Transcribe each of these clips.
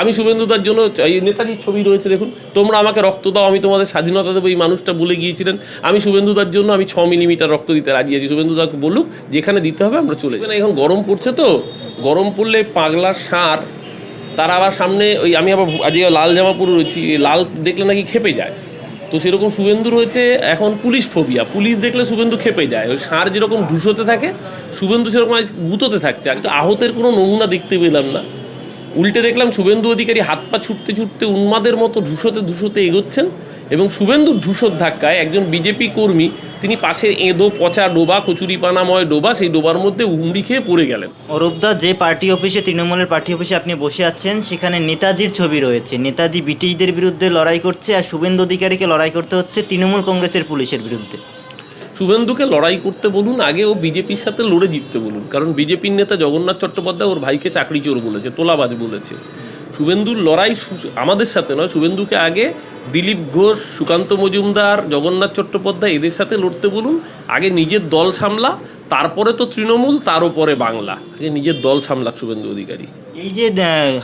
আমি শুভেন্দুদার জন্য এই নেতাজির ছবি রয়েছে, দেখুন। তোমরা আমাকে রক্ত দাও, আমি তোমাদের স্বাধীনতা দেবো, এই মানুষটা বলে গিয়েছিলেন। আমি শুভেন্দুদার জন্য আমি ছ মিলিমিটার রক্ত দিতে রাজি আছি। শুভেন্দুদাকে বলুক, যেখানে দিতে হবে আমরা চলে যাই। এখন গরম পড়ছে তো? গরম পড়লে পাগলা সার, তারা আবার সামনে ওই আমি আবার আজকে লাল জামা পরে রয়েছি লাল দেখলে নাকি খেপে যায়। তো সেরকম শুভেন্দু রয়েছে এখন পুলিশ ফোবিয়া পুলিশ দেখলে শুভেন্দু খেপে যায়। ওই সার যেরকম ঢুসোতে থাকে, শুভেন্দু সেরকম গুঁতোতে থাকছে। আহতের কোনো নমুনা দেখতে পেলাম না। উল্টে দেখলাম শুভেন্দু অধিকারী হাত পা ছুটতে ছুটতে উন্মাদের মতো ধূসোতে ধূসোতে এগোচ্ছেন এবং শুভেন্দুর ধূসর ধাক্কায় একজন বিজেপি কর্মী তিনি পাশে এঁদো, পচা ডোবা কচুরি পানাময় ডোবা, সেই ডোবার মধ্যে উন্ডি খেয়ে পড়ে গেলেন। অরূপদা, যে পার্টি অফিসে, তৃণমূলের পার্টি অফিসে আপনি বসে আছেন, সেখানে নেতাজির ছবি রয়েছে। নেতাজি ব্রিটিশদের বিরুদ্ধে লড়াই করছে আর শুভেন্দু অধিকারীকে লড়াই করতে হচ্ছে তৃণমূল কংগ্রেসের পুলিশের বিরুদ্ধে। শুভেন্দুকে লড়াই করতে বলুন, আগে ও বিজেপির সাথে লড়ে জিততে বলুন। কারণ বিজেপির নেতা জগন্নাথ চট্টোপাধ্যায় ওর ভাইকে চাকরি চোর বলেছে, তোলাবাজ বলেছে। শুভেন্দুর লড়াই আমাদের সাথে নয়, শুভেন্দুকে আগে দিলীপ ঘোষ, সুকান্ত মজুমদার, জগন্নাথ চট্টোপাধ্যায় এদের সাথে লড়তে বলুন, আগে নিজের দল সামলা তারপরে তো তৃণমূল তার উপরে বাংলা নিজের দল সামলাক শুভেন্দু অধিকারী। এই যে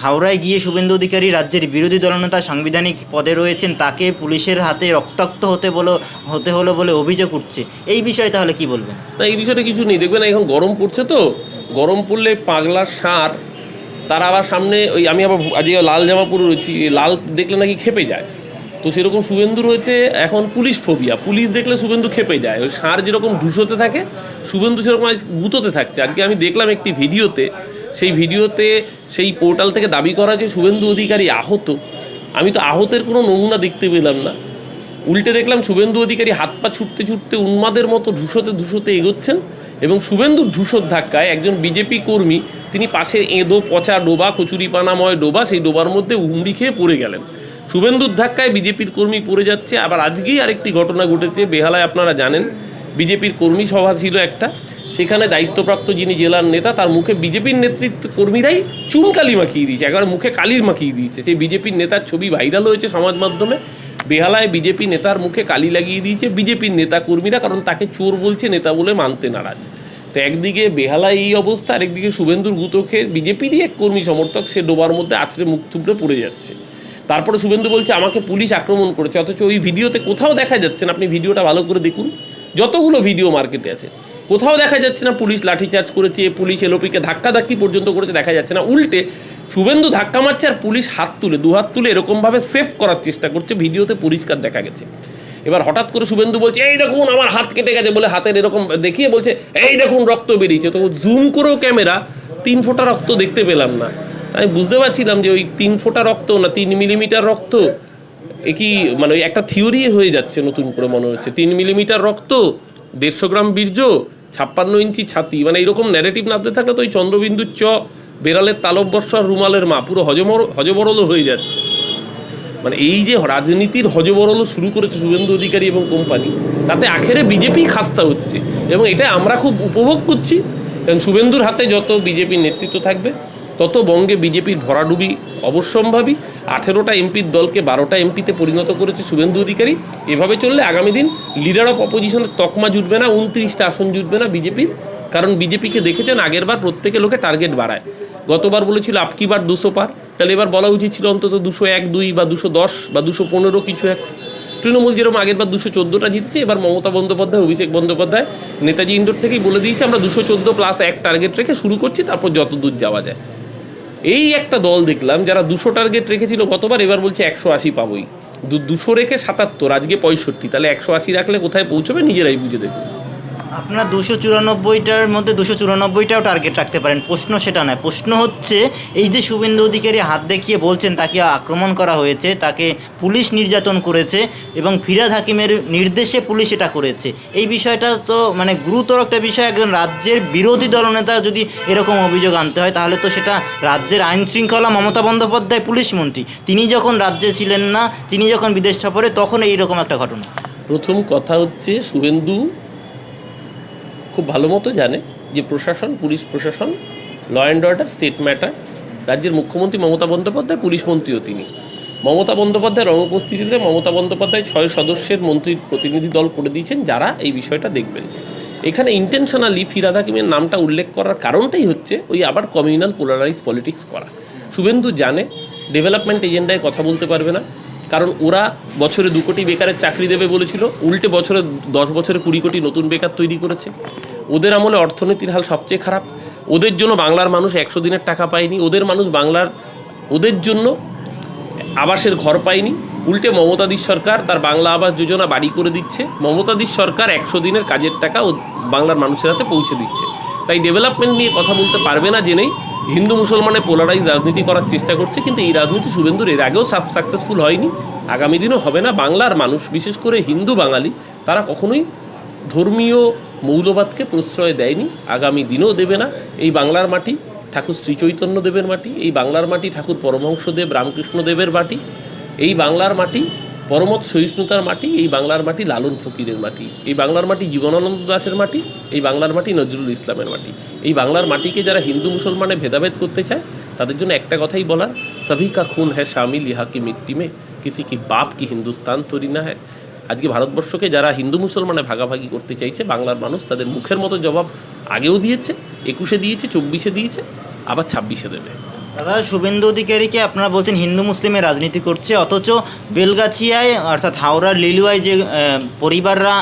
হাওড়ায় গিয়ে শুভেন্দু অধিকারী রাজ্যের বিরোধী দলনেতা সাংবিধানিক পদে রয়েছেন তাকে পুলিশের হাতে রক্তাক্ত হতে বলো হতে হলো বলে অভিযোগ উঠছে। এই বিষয়ে তাহলে কি বলবেন? না এই বিষয়টা কিছু নেই। দেখবেন এখন গরম পড়ছে তো। গরম পড়লে পাগলা সার তারা আবার সামনে ওই আমি আবার আজকে লাল জামা পরে রয়েছি লাল দেখলে নাকি খেপে যায়। তো সেরকম শুভেন্দু রয়েছে এখন পুলিশ ফোবিয়া পুলিশ দেখলে শুভেন্দু খেপে যায়। ওই সার যেরকম ঢুসোতে থাকে, শুভেন্দু সেরকম আজ গুঁতোতে থাকছে। আজকে আমি দেখলাম একটি ভিডিওতে, সেই ভিডিওতে সেই পোর্টাল থেকে দাবি করা যে শুভেন্দু অধিকারী আহত, আমি তো আহতের কোনো নমুনা দেখতে পেলাম না। উল্টে দেখলাম শুভেন্দু অধিকারী হাত পা ছুটতে ছুটতে উন্মাদের মতো ধূসোতে ধূসোতে এগোচ্ছেন এবং শুভেন্দুর ধূসর ধাক্কায় একজন বিজেপি কর্মী, তিনি পাশে এঁদো, পচা ডোবা কচুরি পানাময় ডোবা, সেই ডোবার মধ্যে উন্ডি খেয়ে পড়ে গেলেন। শুভেন্দুর ধাক্কায় বিজেপির কর্মী পড়ে যাচ্ছে। আবার আজকেই আরেকটি ঘটনা ঘটেছে, বেহালায় আপনারা জানেন, বিজেপির কর্মী সভা ছিল একটা। সেখানে দায়িত্বপ্রাপ্ত যিনি জেলার নেতা, তার মুখে বিজেপির নেতৃত্ব কর্মীরাই চুন কালি মাখিয়ে দিয়েছে, একবার মুখে কালির মাখিয়ে দিয়েছে। সেই বিজেপির নেতার ছবি ভাইরাল হয়েছে সমাজ মাধ্যমে। বেহালায় বিজেপি নেতার মুখে কালি লাগিয়ে দিয়েছে বিজেপির নেতা কর্মীরা, কারণ তাকে চোর বলছে নেতা বলে মানতে নারাজ। তো একদিকে বেহালায় এই অবস্থা আর একদিকে শুভেন্দুর গুতো খেয়ে বিজেপিরই এক কর্মী সমর্থক, সে ডোবার মধ্যে আছড়ে মুখ থুবড়ে পড়ে যাচ্ছে। তারপরে শুভেন্দু বলছে, আমাকে পুলিশ আক্রমণ করেছে। অথচ ওই ভিডিওতে কোথাও দেখা যাচ্ছে না। আপনি ভিডিওটা ভালো করে দেখুন। যতগুলো ভিডিও মার্কেটে আছে, কোথাও দেখা যাচ্ছে না পুলিশ লাঠিচার্জ করেছে, পুলিশ এলোপিকে ধাক্কাধাক্কি পর্যন্ত করেছে, দেখা যাচ্ছে না। উল্টে শুভেন্দু ধাক্কা মারছে আর পুলিশ হাত তুলে, দু হাত তুলে এরকমভাবে সেভ করার চেষ্টা করছে। ভিডিওতে পরিষ্কার দেখা গেছে। এবার হঠাৎ করে শুভেন্দু বলছে, এই দেখুন, আমার হাত কেটে গেছে বলে হাতের এরকম দেখিয়ে বলছে, এই দেখুন, রক্ত বেরিয়েছে। তো জুম করেও ক্যামেরা, তিন ফোঁটা রক্ত দেখতে পেলাম না। আমি বুঝতে পারছিলাম যে ওই তিন ফোঁটা রক্ত না, তিন মিলিমিটার রক্ত, এ কি মানে ওই একটা থিওরি হয়ে যাচ্ছে নতুন করে মনে হচ্ছে। তিন মিলিমিটার রক্ত, দেড়শো গ্রাম বীর্য, ছাপ্পান্ন ইঞ্চি ছাতি মানে এরকম ন্যারেটিভ নামতে থাকলে তো ওই চন্দ্রবিন্দুর চ বেড়ালের তালব্যস্য আর রুমালের মা, পুরো হজমর, হজবরলও হয়ে যাচ্ছে। মানে এই যে রাজনীতির হজবরল শুরু করেছে শুভেন্দু অধিকারী এবং কোম্পানি, তাতে আখেরে বিজেপি খাস্তা হচ্ছে। এবং এটা আমরা খুব উপভোগ করছি, কারণ শুভেন্দুর হাতে যত বিজেপির নেতৃত্ব থাকবে তত বঙ্গে বিজেপির ভরাডুবি অবশ্যম্ভাবী। আঠেরোটা এমপির দলকে বারোটা এমপিতে পরিণত করেছে শুভেন্দু অধিকারী। এভাবে চললে আগামী দিন লিডার অফ অপোজিশনের তকমা জুটবে না, উনত্রিশটা আসন জুটবে না বিজেপির। কারণ বিজেপিকে দেখেছেন আগের বার প্রত্যেকে লোকে টার্গেট বাড়ায়। গতবার বলেছিল আপকি বার দুশো পার? তাহলে এবার বলা উচিত ছিল, অন্তত দুশো এক, দুই বা দুশো দশ বা দুশো পনেরো কিছু একটা তৃণমূল যেরকম আগের বার দুশো চোদ্দোটা জিতেছে, এবার মমতা বন্দ্যোপাধ্যায়, অভিষেক বন্দ্যোপাধ্যায়, নেতাজি ইন্ডোর থেকেই বলে দিয়েছে, আমরা দুশো চোদ্দ প্লাস এক টার্গেট রেখে শুরু করছি, তারপর যত দূর যাওয়া যায়। এই একটা দল দেখলাম যারা দুশো টার্গেট রেখেছিল গতবার, এবার বলছে একশো আশি পাবোই। দুশো রেখে সাতাত্তর, আজকে পঁয়ষট্টি, তাহলে একশো আশি রাখলে কোথায় পৌঁছবে? নিজেরাই বুঝে দেখুন। আপনার দুশো চুরানব্বইটার মধ্যে দুশো চুরানব্বইটাও টার্গেট রাখতে পারেন। প্রশ্ন সেটা নয়। প্রশ্ন হচ্ছে, এই যে শুভেন্দু অধিকারী হাত দেখিয়ে বলছেন, তাকে আক্রমণ করা হয়েছে, তাকে পুলিশ নির্যাতন করেছে এবং ফিরাদ হাকিমের নির্দেশে পুলিশ এটা করেছে। এই বিষয়টা তো মানে গুরুতর একটা বিষয়। একজন রাজ্যের বিরোধী দলনেতা যদি এরকম অভিযোগ আনতে হয়, তাহলে তো সেটা রাজ্যের আইন শৃঙ্খলা মমতা বন্দ্যোপাধ্যায় পুলিশ মন্ত্রী। তিনি যখন রাজ্যে ছিলেন না, তিনি যখন বিদেশ সফরে, তখন এইরকম একটা ঘটনা। প্রথম কথা হচ্ছে, শুভেন্দু খুব ভালো মতো জানে যে প্রশাসন, পুলিশ প্রশাসন law and order state matter রাজ্যের মুখ্যমন্ত্রী মমতা বন্দ্যোপাধ্যায়, পুলিশ মন্ত্রীও তিনি। মমতা বন্দ্যোপাধ্যায়ের অনুপস্থিতিতে মমতা বন্দ্যোপাধ্যায় ছয় সদস্যের মন্ত্রীর প্রতিনিধি দল করে দিয়েছেন, যারা এই বিষয়টা দেখবেন। এখানে ইন্টেনশনালি ফিরাদ হাকিমের নামটা উল্লেখ করার কারণটাই হচ্ছে ওই আবার কমিউনাল পোলারাইজ পলিটিক্স করা। শুভেন্দু জানে ডেভেলপমেন্ট এজেন্ডায় কথা বলতে পারবে না। কারণ ওরা বছরে দু কোটি বেকারের চাকরি দেবে বলেছিল, উল্টে বছরে দশ বছরে কুড়ি কোটি নতুন বেকার তৈরি করেছে। ওদের আমলে অর্থনীতির হাল সবচেয়ে খারাপ। ওদের জন্য বাংলার মানুষ একশো দিনের টাকা পায়নি, ওদের মানুষ বাংলার, ওদের জন্য আবাসের ঘর পায়নি। উল্টে মমতাদির সরকার তার বাংলা আবাস যোজনা বাড়ি করে দিচ্ছে। মমতাদির সরকার একশো দিনের কাজের টাকা বাংলার মানুষের হাতে পৌঁছে দিচ্ছে। তাই ডেভেলপমেন্ট নিয়ে কথা বলতে পারবে না জেনেই হিন্দু মুসলমানের পোলারাইজ রাজনীতি করার চেষ্টা করছে, কিন্তু এই রাজনীতি শুভেন্দুর এর আগেও সাকসেসফুল হয়নি। আগামী দিনও হবে না। বাংলার মানুষ, বিশেষ করে হিন্দু বাঙালি, তারা কখনোই ধর্মীয় মৌলবাদকে প্রশ্রয় দেয়নি। আগামী দিনেও দেবে না। এই বাংলার মাটি ঠাকুর শ্রী চৈতন্য দেবের মাটি, এই বাংলার মাটি ঠাকুর পরমহংসদেব, রামকৃষ্ণ দেবের মাটি, এই বাংলার মাটি পরমত সহিষ্ণুতার মাটি, এই বাংলার মাটি লালন ফকিরের মাটি, এই বাংলার মাটি জীবনানন্দ দাসের মাটি, এই বাংলার মাটি নজরুল ইসলামের মাটি। এই বাংলার মাটিকে যারা হিন্দু মুসলমানে ভেদাভেদ করতে চায়, তাদের জন্য একটা কথাই বলার, সভি কা খুন হ্যাঁ শামিল ইহা কি মিট্টি মে? কিসি কি বাপ কি হিন্দুস্তান তৈরি না হ্যাঁ আজকে ভারতবর্ষকে যারা হিন্দু মুসলমানে ভাগাভাগি করতে চাইছে, বাংলার মানুষ তাদের মুখের মতো জবাব আগেও দিয়েছে, একুশে দিয়েছে, চব্বিশে দিয়েছে, আবার ছাব্বিশে দেবে। দাদা, শুভেন্দু অধিকারীকে আপনারা বলছেন হিন্দু মুসলিমের রাজনীতি করছে? অথচ বেলগাছিয়ায়, অর্থাৎ হাওড়ার লিলুয়ায় যে পরিবাররা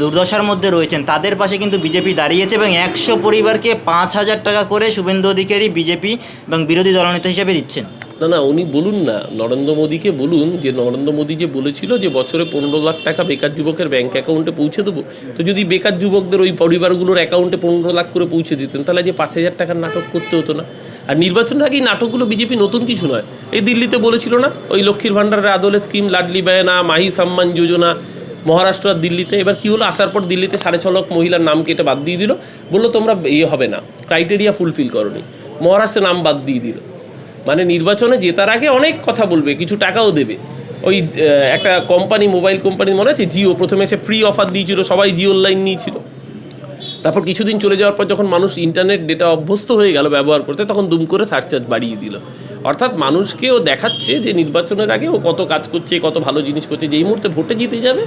দুর্দশার মধ্যে রয়েছেন, তাদের পাশে কিন্তু বিজেপি দাঁড়িয়েছে এবং একশো পরিবারকে পাঁচ হাজার টাকা করে শুভেন্দু অধিকারী বিজেপি এবং বিরোধী দলনেতা হিসেবে দিচ্ছেন। না না, উনি বলুন না, নরেন্দ্র মোদীকে বলুন যে, নরেন্দ্র মোদী যে বলেছিল যে, বছরে পনেরো লাখ টাকা বেকার যুবকের ব্যাংক অ্যাকাউন্টে পৌঁছে দেবো। তো যদি বেকার যুবকদের ওই পরিবারগুলোর অ্যাকাউন্টে পনেরো লাখ করে পৌঁছে দিতেন, তাহলে যে পাঁচ হাজার টাকার নাটক করতে হতো না? আর নির্বাচনের আগে নাটকগুলো বিজেপি নতুন কিছু নয়। এই দিল্লিতে বলেছিল না? ওই লক্ষ্মীর ভাণ্ডারের আদলে স্কিম, লাডলি বায়না, মাহি সম্মান যোজনা, মহারাষ্ট্র আর দিল্লিতে। এবার কি হলো? আসার পর দিল্লিতে সাড়ে ছ লক্ষ মহিলার নাম কেটে বাদ দিয়ে দিল। বলল, তোমরা ইয়ে হবে না। ক্রাইটেরিয়া ফুলফিল করনি। মহারাষ্ট্রে নাম বাদ দিয়ে দিল। মানে নির্বাচনে জেতার আগে অনেক কথা বলবে, কিছু টাকাও দেবে। ওই একটা কোম্পানি মোবাইল কোম্পানি মনে আছে? জিও। প্রথমে সে ফ্রি অফার দিয়েছিল, সবাই জিও লাইন নিয়েছিল। তারপর কিছুদিন চলে যাওয়ার পর যখন মানুষ ইন্টারনেট ডেটা অভ্যস্ত হয়ে গেল ব্যবহার করতে, তখন দুম করে সার্চ চার্জ বাড়িয়ে দিল। অর্থাৎ মানুষকেও দেখাচ্ছে যে নির্বাচনের আগে ও কত কাজ করছে, কত ভালো জিনিস করছে, যেই মুহূর্তে ভোটে জিতে যাবে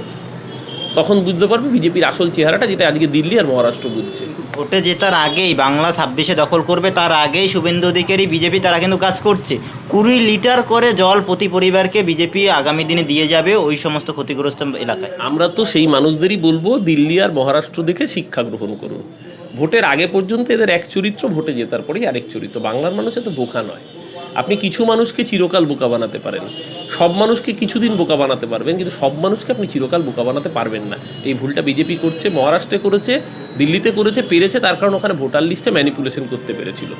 তখন বুঝতে পারবে বিজেপির আসল চেহারাটা যেটা আজকে দিল্লি আর মহারাষ্ট্র বুঝছে। ভোটে জেতার আগেই বাংলা ছাব্বিশে দখল করবে তার আগেই শুভেন্দু অধিকারী বিজেপি তারা কিন্তু কাজ করছে। কুড়ি লিটার করে জল প্রতি পরিবারকে বিজেপি আগামী দিনে দিয়ে যাবে ওই সমস্ত ক্ষতিগ্রস্ত এলাকায়। আমরা তো সেই মানুষদেরই বলব দিল্লি আর মহারাষ্ট্র দেখে শিক্ষা গ্রহণ করুন। ভোটের আগে পর্যন্ত এদের এক চরিত্র ভোটে জেতার পরেই আরেক চরিত্র। বাংলার মানুষ এত বোকা নয়। আপনি কিছু মানুষকে চিরকাল বোকা বানাতে পারেন। সব মানুষকে কিছুদিন বোকা বানাতে পারবেন, কিন্তু সব মানুষকে আপনি চিরকাল বোকা বানাতে পারবেন না। এই ভুলটা বিজেপি করছে, মহারাষ্ট্রে করেছে, দিল্লিতে করেছে, পেরেছে, তার কারণ ওখানে ভোটার লিস্টে ম্যানিপুলেশন করতে পেরেছিল।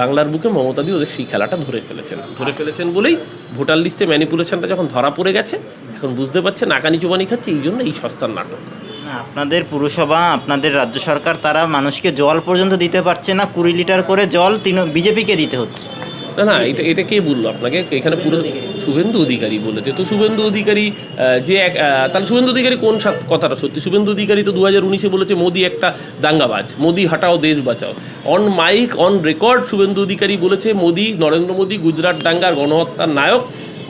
বাংলার বুকে মমতাদি ওদের সেই খেলাটা ধরে ফেলেছেন। ধরে ফেলেছেন বলেই ভোটার লিস্টে ম্যানিপুলেশনটা যখন ধরা পড়ে গেছে, এখন বুঝতে পারছে নাকানি চুবানি খাচ্ছে, এই জন্য এই সস্তার নাটক। আপনাদের পুরসভা, আপনাদের রাজ্য সরকার তারা মানুষকে জল পর্যন্ত দিতে পারছে না, কুড়ি লিটার করে জল তিন বিজেপিকে দিতে হচ্ছে। না না, এটা এটা কে বলল আপনাকে? এখানে পুরো শুভেন্দু অধিকারী বলেছে। তো শুভেন্দু অধিকারী যে এক তাহলে শুভেন্দু অধিকারী কোন কথাটা সত্যি? শুভেন্দু অধিকারী তো দু হাজার উনিশে বলেছে, মোদি একটা দাঙ্গাবাজ। মোদি, হাটাও, দেশ বাঁচাও। On mic on record Suvendu Adhikari বলেছে, মোদি, নরেন্দ্র মোদি, গুজরাট দাঙ্গার গণহত্যার নায়ক।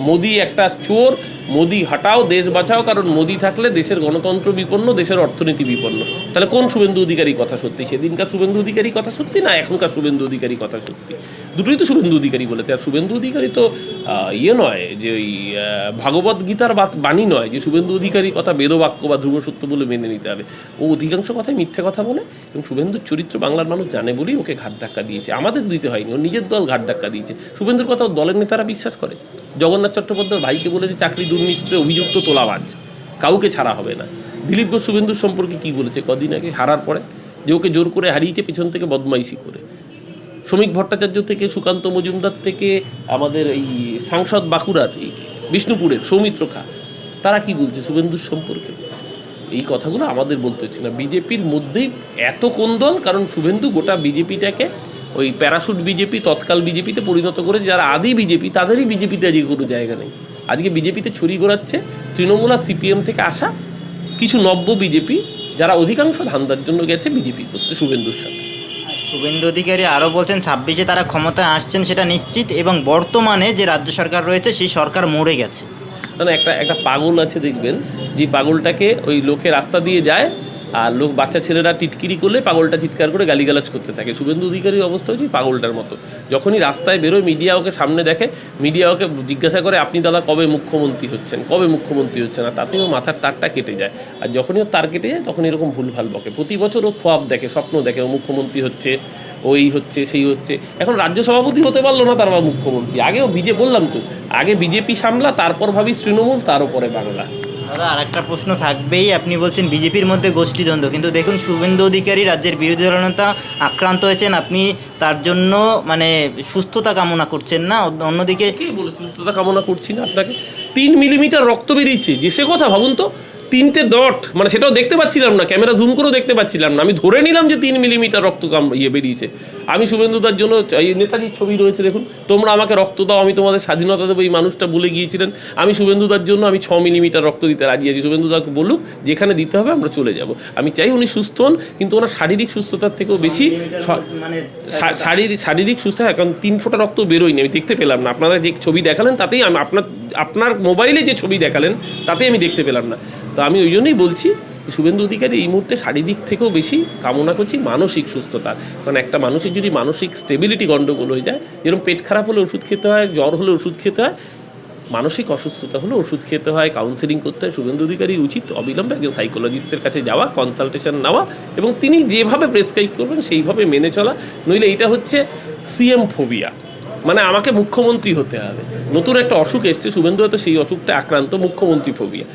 মোদি একটা চোর, মোদি হাটাও, দেশ বাঁচাও, কারণ মোদি থাকলে দেশের গণতন্ত্র বিপন্ন, দেশের অর্থনীতি বিপন্ন। তাহলে কোন শুভেন্দু অধিকারী কথা সত্যি? সেদিনকার শুভেন্দু অধিকারী কথা সত্যি না এখনকার শুভেন্দু অধিকারী কথা সত্যি? দুটোই তো শুভেন্দু অধিকারী বলেছে। আর শুভেন্দু অধিকারী তো ইয়ে নয় যে ওই ভাগবত গীতার বাণী নয় যে শুভেন্দু অধিকারী কথা বেদবাক্য বা ধ্রুব সত্য বলে মেনে নিতে হবে। ও অধিকাংশ কথাই মিথ্যে কথা বলে এবং শুভেন্দুর চরিত্র বাংলার মানুষ জানে বলেই ওকে ঘাট ধাক্কা দিয়েছে। আমাদের দিতে হয়নি ও নিজের দল ঘাট ধাক্কা দিয়েছে। শুভেন্দুর কথা দলের নেতারা বিশ্বাস করে। জগন্নাথ চট্টোপাধ্যায় ভাইকে বলেছে, চাকরি দুর্নীতিতে অভিযুক্ত তোলাবাজ। কাউকে ছাড়া হবে না। দিলীপ ঘোষ শুভেন্দুর সম্পর্কে কি বলেছে? কদিন আগে হারার পরে যে ওকে জোর করে হারিয়েছে পেছন থেকে বদমাইশি করে। শ্রমিক ভট্টাচার্য থেকে সুকান্ত মজুমদার থেকে আমাদের এই সাংসদ বাঁকুড়ার বিষ্ণুপুরের সৌমিত্র খা। তারা কি বলছে শুভেন্দুর সম্পর্কে? এই কথাগুলো আমাদের বলতে হচ্ছে না। বিজেপির মধ্যেই এত কোন্দল, কারণ শুভেন্দু গোটা বিজেপিটাকে ওই প্যারাশুট বিজেপি তৎকাল বিজেপিতে পরিণত করেছে যারা আদি বিজেপি তাদেরই বিজেপিতে আজকে কোনো জায়গা নেই। আজকে বিজেপিতে ছড়িয়ে ঘোরাচ্ছে তৃণমূল আর সিপিএম থেকে আসা কিছু নব্য বিজেপি যারা অধিকাংশ ধান্দার জন্য গেছে বিজেপি করতে শুভেন্দুর সাথে। শুভেন্দু অধিকারী আরও বলছেন ছাব্বিশে তারা ক্ষমতায় আসছেন সেটা নিশ্চিত এবং বর্তমানে যে রাজ্য সরকার রয়েছে সেই সরকার মরে গেছে। না একটা একটা পাগল আছে দেখবেন যে পাগলটাকে ওই লোকে রাস্তা দিয়ে যায় আর লোক, বাচ্চা ছেলেরা টিটকিরি করলে পাগলটা চিৎকার করে গালিগালাজ করতে থাকে। শুভেন্দু অধিকারীর অবস্থা হচ্ছে পাগলটার মতো। যখনই রাস্তায় বেরোয়, মিডিয়া ওকে সামনে দেখে, মিডিয়া ওকে জিজ্ঞাসা করে, আপনি দাদা কবে মুখ্যমন্ত্রী হচ্ছেন? কবে মুখ্যমন্ত্রী হচ্ছেন? আর তাতেও মাথার তারটা কেটে যায়। আর যখনই ওর তার কেটে যায় তখন এরকম ভুলভাল বকে। প্রতি বছর ও খোয়াব দেখে, স্বপ্ন দেখে, ও মুখ্যমন্ত্রী হচ্ছে ওই হচ্ছে, সেই হচ্ছে। এখন রাজ্য সভাপতি হতে পারল না তার মুখ্যমন্ত্রী। আগেও বিজে, বললাম তো, আগে বিজেপি সামলা, তারপর ভাবি তৃণমূল, তার উপরে বাংলা। দাদা আর একটা প্রশ্ন থাকবেই। আপনি বলছেন বিজেপির মধ্যে গোষ্ঠীদ্বন্দ্ব, কিন্তু দেখুন শুভেন্দু অধিকারী রাজ্যের বিরোধী দলনেতা আক্রান্ত হয়েছেন। আপনি তার জন্য মানে সুস্থতা কামনা করছেন না? অন্যদিকে সুস্থতা কামনা করছি না আপনাকে? তিন মিলিমিটার রক্ত বেরিয়েছে। যে সে কথা ভাবুন তো তিনটে ডট মানে সেটাও দেখতে পাচ্ছিলাম না ক্যামেরা জুম করেও দেখতে পাচ্ছিলাম না। আমি ধরে নিলাম যে তিন মিলিমিটার রক্ত কাম- ইয়ে বেরিয়েছে। আমি শুভেন্দুদার জন্য এই নেতাজির ছবি রয়েছে দেখুন। তোমরা আমাকে রক্ত দাও আমি তোমাদের স্বাধীনতা দেবো এই মানুষটা বলে গিয়েছিলেন। আমি শুভেন্দুদার জন্য আমি ছ মিলিমিটার রক্ত দিতে রাজি আছি। শুভেন্দুদাকে বলুক যেখানে দিতে হবে আমরা চলে যাব। আমি চাই উনি সুস্থ হন কিন্তু ওনার শারীরিক সুস্থতার থেকেও বেশি মানে শারীরিক শারীরিক সুস্থ হয় কারণ তিন ফোঁটা রক্ত বেরোয়নি আমি দেখতে পেলাম না। আপনারা যে ছবি দেখালেন তাতেই আমি আপনার আপনার মোবাইলে যে ছবি দেখালেন তাতেই আমি দেখতে পেলাম না। তো আমি ওই জন্যই বলছি, শুভেন্দু অধিকারী এই মুহূর্তে শারীরিক থেকেও বেশি কামনা করছি মানসিক সুস্থতা কারণ একটা মানুষের যদি মানসিক স্টেবিলিটি গণ্ডগোল হয়ে যায়, যেরকম পেট খারাপ হলে ওষুধ খেতে হয়, জ্বর হলে ওষুধ খেতে হয়, মানসিক অসুস্থতা হলে ওষুধ খেতে হয় কাউন্সিলিং করতে হয়, শুভেন্দু অধিকারী উচিত অবিলম্বে একজন সাইকোলজিস্টের কাছে যাওয়া কনসালটেশন নেওয়া এবং তিনি যেভাবে প্রেসক্রাইব করবেন সেইভাবে মেনে চলা। নইলে এটা হচ্ছে সিএম ফোবিয়া মানে আমাকে মুখ্যমন্ত্রী হতে হবে। নতুন একটা অসুখ এসছে, শুভেন্দু হয়তো সেই অসুখটা আক্রান্ত মুখ্যমন্ত্রী ফোবিয়া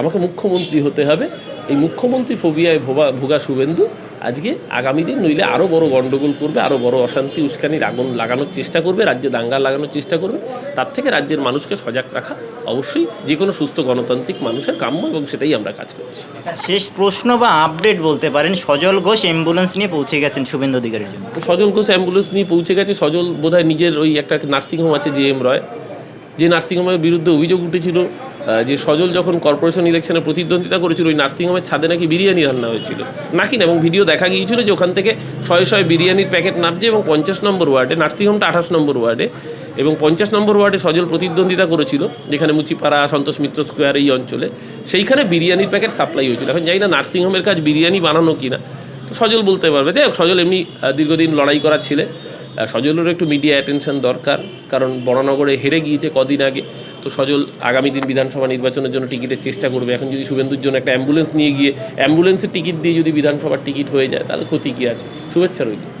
আমাকে মুখ্যমন্ত্রী হতে হবে। এই মুখ্যমন্ত্রী ফোবিয়ায় ভোবা ভোগা শুভেন্দু আজকে আগামী দিন নইলে আরও বড় গণ্ডগোল করবে আরও বড় অশান্তি উস্কানির আগুন লাগানোর চেষ্টা করবে রাজ্যে দাঙ্গা লাগানোর চেষ্টা করবে। তার থেকে রাজ্যের মানুষকে সজাগ রাখা অবশ্যই যে কোনো সুস্থ গণতান্ত্রিক মানুষের কাম্য এবং সেটাই আমরা কাজ করছি। শেষ প্রশ্ন বা আপডেট বলতে পারেন সজল ঘোষ অ্যাম্বুলেন্স নিয়ে পৌঁছে গেছেন শুভেন্দু অধিকারীর জন্য। সজল ঘোষ অ্যাম্বুলেন্স নিয়ে পৌঁছে গেছে সজল বোধহয় নিজের ওই একটা নার্সিংহোম আছে জে এম রয়। যে নার্সিংহোমের বিরুদ্ধে অভিযোগ উঠেছিল যে সজল যখন কর্পোরেশন ইলেকশনে প্রতিদ্বন্দ্বিতা করেছিল, ওই নার্সিংহোমের ছাদে নাকি বিরিয়ানি রান্না হয়েছিল। নাকি না, এবং ভিডিও দেখা গিয়েছিল যে ওখান থেকে শয়ে শয়ে বিরিয়ানির প্যাকেট নামছে এবং পঞ্চাশ নম্বর ওয়ার্ডে, নার্সিংহোমটা আঠাশ নম্বর ওয়ার্ডে, এবং পঞ্চাশ নম্বর ওয়ার্ডে সজল প্রতিদ্বন্দ্বিতা করেছিল, যেখানে মুচিপাড়া, সন্তোষ মিত্র স্কোয়ার এই অঞ্চলে। সেইখানে বিরিয়ানির প্যাকেট সাপ্লাই হয়েছিল। এখন জানি না নার্সিংহোমের কাজ বিরিয়ানি বানানো কিনা। তো সজল বলতে পারবে, যাই সজল এমনি দীর্ঘদিন লড়াই করা ছেলে। সজলেরও একটু মিডিয়া অ্যাটেনশন দরকার, কারণ বরানগরে হেরে গিয়েছে কদিন আগে। তো সজল আগামী দিন বিধানসভা নির্বাচনের জন্য টিকিটের চেষ্টা করবে। এখন যদি শুভেন্দুর জন্য একটা অ্যাম্বুলেন্স নিয়ে গিয়ে অ্যাম্বুলেন্সের টিকিট দিয়ে যদি বিধানসভার টিকিট হয়ে যায়, তাহলে ক্ষতি কী আছে? শুভেচ্ছা রইল।